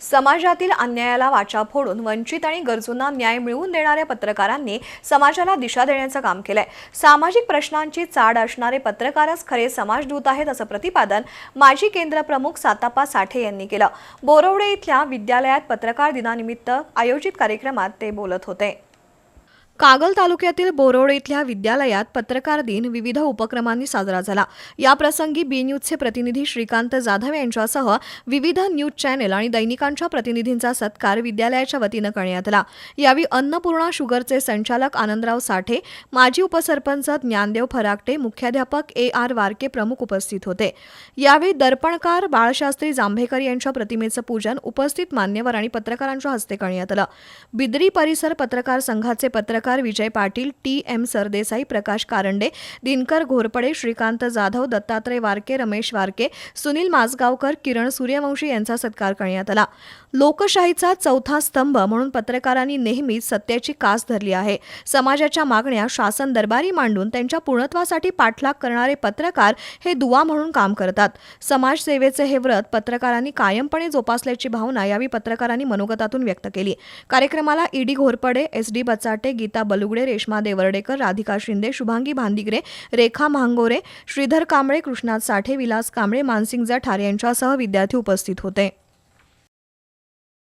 समाजातील अन्यायाला वाचा फोडून वंचित आणि गरजूंना न्याय मिळवून देणाऱ्या पत्रकारांनी समाजाला दिशा देण्याचं काम केलंय. सामाजिक प्रश्नांची चाड असणारे पत्रकारच खरे समाजदूत आहेत असं प्रतिपादन माजी केंद्र प्रमुख सातापा साठे यांनी केलं. बोरवडे इथल्या विद्यालयात पत्रकार दिनानिमित्त आयोजित कार्यक्रमात ते बोलत होते. कागल तालुक्यातील बोरोड इथल्या विद्यालयात पत्रकार दिन विविध उपक्रमांनी साजरा झाला. या प्रसंगी बी न्यूजचे प्रतिनिधी श्रीकांत जाधव यांच्यासह विविध न्यूज चॅनेल आणि दैनिकांच्या प्रतिनिधींचा सत्कार विद्यालयाच्या वतीनं करण्यात आला. यावेळी अन्नपूर्णा शुगरचे संचालक आनंदराव साठे माजी उपसरपंच ज्ञानदेव फराकटे मुख्याध्यापक ए आर वारके प्रमुख उपस्थित होते. यावेळी दर्पणकार बाळशास्त्री जांभेकर यांच्या प्रतिमेचं पूजन उपस्थित मान्यवर आणि पत्रकारांच्या हस्ते करण्यात आलं. बिद्री परिसर पत्रकार संघाचे पत्रकार विजय पाटील टी. एम. सरदेसाई प्रकाश कारंडे दिनकर घोरपडे श्रीकांत जाधव दत्तात्रय वारके रमेश वारके सुनील माजगावकर किरण सूर्यवंशी यांचा सत्कार करण्यात आला. लोकशाहीचा चौथा स्तंभ म्हणून पत्रकारांनी नेहमीच सत्याची कास धरली आहे. समाजाच्या मागण्या शासन दरबारी मांडून त्यांच्या पूर्णत्वासाठी पाठलाग करणारे पत्रकार हे दुवा म्हणून काम करतात. समाजसेवेचे हे व्रत पत्रकारांनी कायमपणे जोपासल्याची भावना यावेळी पत्रकारांनी मनोगतातून व्यक्त केली. कार्यक्रमाला E D Ghorpade S. D. Bachate Gita Gita Balugade Reshma Devardekar Radhika Shinde Shubhangi Bhandigare Rekha Mahangore Shridhar Kamble Krishnat Sathe Vilas Kamble Mansing Jathar यांच्यासह विद्यार्थी उपस्थित होते.